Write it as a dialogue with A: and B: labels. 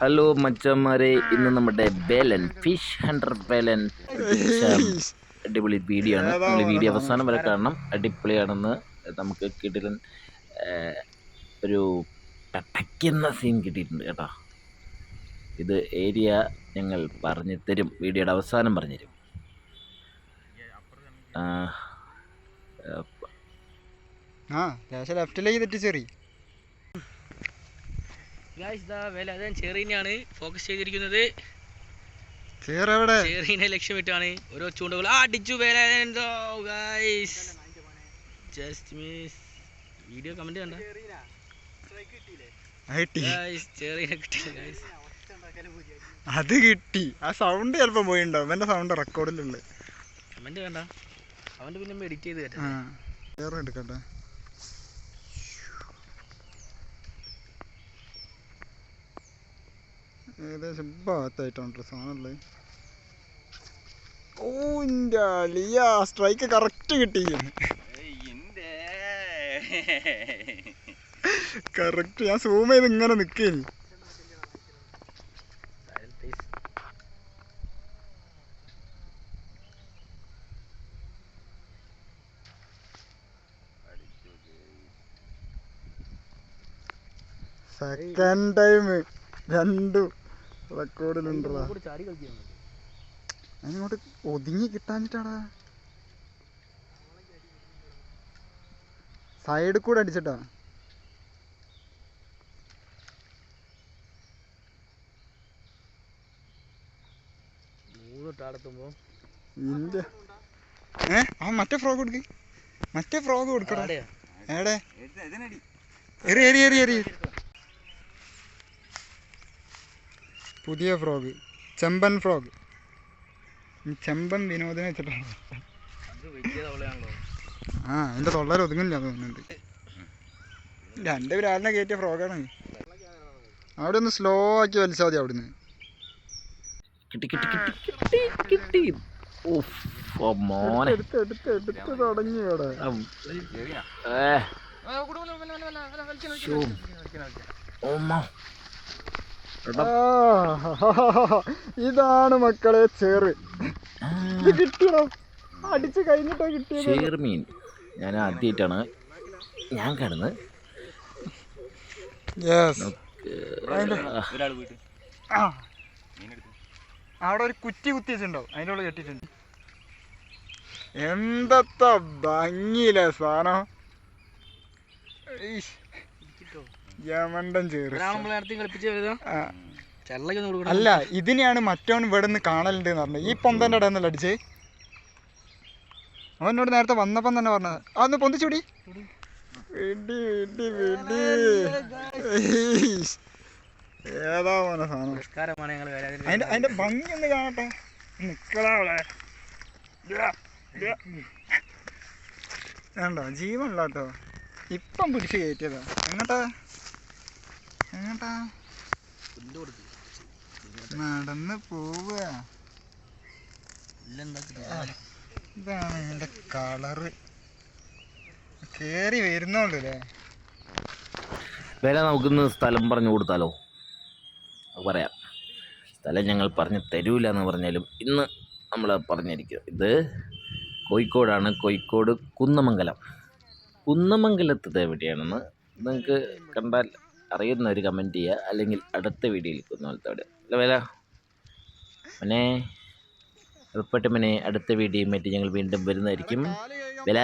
A: Hello മച്ചന്മാരെ. ഇന്ന് നമ്മുടെ ബേലൻ ഫിഷ് ഹണ്ടർ ബേലൻ അടിപൊളി വീഡിയോ ആണ്. നമ്മൾ വീഡിയോ അവസാനം വരെ കാണണം. അടിപൊളിയാണെന്ന് നമുക്ക് കിട്ടിയ ഒരു പടയ്ക്കുന്ന സീൻ കിട്ടിയിട്ടുണ്ട് കേട്ടോ. ഇത് ഏരിയ ഞങ്ങൾ പറഞ്ഞു തരും. വീഡിയോയുടെ അവസാനം പറഞ്ഞു തരും. ആ,
B: ലേശം ലെഫ്റ്റിലേക്ക് തെറ്റിച്ചെറി.
C: ഗായ്സ് ദാ വേല. അതെ ചെറീനെയാണ് ഫോക്കസ് ചെയ്തിരിക്കുന്നത്. ചെറീനെ ലക്ഷ്യമിട്ടാണ് ഓരോ ചൂണ്ടുകൾ ആ അടിച്ചു വേല. എന്തോ guys just miss video comment കണ്ട?
B: അത് കിട്ടി. ആ സൗണ്ട് ചിലപ്പോ പോയിണ്ടാവും. എന്റെ സൗണ്ട് റെക്കോർഡിലുണ്ട്
C: കമന്റ് കണ്ട? അവന്റെ പിന്നെ എഡിറ്റ് ചെയ്ത് കേട്ടോ.
B: എടുക്കട്ടെ. ഏകദേശം ഭാഗത്തായിട്ടാണ് സാധനമുള്ളത്. ഓ ഇന്റെ അളിയ സ്ട്രൈക്ക് കറക്റ്റ് കിട്ടി കറക്റ്റ് ഞാൻ സൂം ചെയ്ത് ഇങ്ങനെ നിൽക്കേനി സെക്കൻഡ് ടൈം രണ്ടും
C: കളിക്കുന്നു
B: അതിനോട്ട് ഒതുങ്ങി കിട്ടാഞ്ഞിട്ടാടാ. സൈഡിൽ കൂടെ അടിച്ചിട്ടാ. ഇല്ല. ഏ? ആ മറ്റേ ഫ്രോഗ് കൊടുക്ക്. മറ്റേ ഫ്രോഗ് കൊടുക്കടാ. എവിടെ? എറി എറി എറി എറി. പുതിയ ഫ്രോഗ്. ചെമ്പൻ ഫ്രോഗ്. ഈ ചെമ്പൻ വിനോദിനെ വെച്ചിട്ടാണ്. ആ എന്റെ തൊള്ളേർ ഒതുങ്ങില്ല തോന്നുന്നുണ്ട്. രണ്ട് ഒരാളിനെ കയറ്റിയ ഫ്രോഗാണ്. അവിടെ ഒന്ന് സ്ലോ ആക്കി വലിച്ചാൽ മതി അവിടുന്ന്.
A: കിട്ടി മോനെ.
B: തുടങ്ങി
A: ഏ. ഓമ്മ.
B: ഇതാണ് മക്കളെ ചേറ്. ഇത് കിട്ടിയടോ അടിച്ച് കഴിഞ്ഞിട്ടോ കിട്ടിയത്.
A: ചേർമീൻ ഞാൻ ആദ്യമായിട്ടാണ് ഞാൻ കാണുന്നത്.
B: യെസ്
A: ആ,
B: ആ. അവിടെ ഒരു കുറ്റി കുത്തി വെച്ചിട്ടുണ്ടാവും അതിന്റെ ഉള്ളിൽ കെട്ടിയിട്ടുണ്ട്. എന്തത്ത ഭംഗിയില്ലേ സാധനം. അല്ല ഇതിനെയാണ് മറ്റവൻ ഇവിടെ നിന്ന് കാണലുണ്ട് എന്ന് പറഞ്ഞത്. ഈ പൊന്തന്റെ ഇടയിൽ നിന്നല്ല അടിച്ചേ? അവൻ എന്നോട് നേരത്തെ വന്നപ്പം തന്നെ പറഞ്ഞത്. അതൊന്ന് പൊന്തിച്ചുടി. ഏതാ മോനെ സാധനം? അതിന്റെ അതിന്റെ ഭംഗി ഒന്ന് കാണട്ടെ. നിക്കളാ വേണ്ട വേണ്ടോ? ജീവനുള്ള കേട്ടോ ഇപ്പം പിടിച്ച് കയറ്റിയതാ. എങ്ങട്ടാ? എങ്ങട്ടാ? നടന്ന് പോവുക. ഇതാണ് കളറ് കേറി വരുന്നോണ്ട് അല്ലേ
A: വില നമുക്കിന്ന് സ്ഥലം പറഞ്ഞു കൊടുത്താലോ? പറയാം. സ്ഥലം ഞങ്ങൾ പറഞ്ഞ് തരൂല എന്ന് പറഞ്ഞാലും ഇന്ന് നമ്മൾ പറഞ്ഞിരിക്കും. ഇത് കോഴിക്കോടാണ്. കോഴിക്കോട് കുന്നമംഗലം. കുന്നമംഗലത്തത് എവിടെയാണെന്ന് നിങ്ങൾക്ക് കണ്ടാൽ അറിയുന്ന ഒരു കമന്റ് ചെയ്യുക. അല്ലെങ്കിൽ അടുത്ത വീഡിയോയിൽ കുന്നോളത്തോട് അല്ല വേല? മനെ ഉൾപ്പെട്ട മനെ അടുത്ത വീഡിയോയുമായിട്ട് ഞങ്ങൾ വീണ്ടും വരുന്നതായിരിക്കും. വില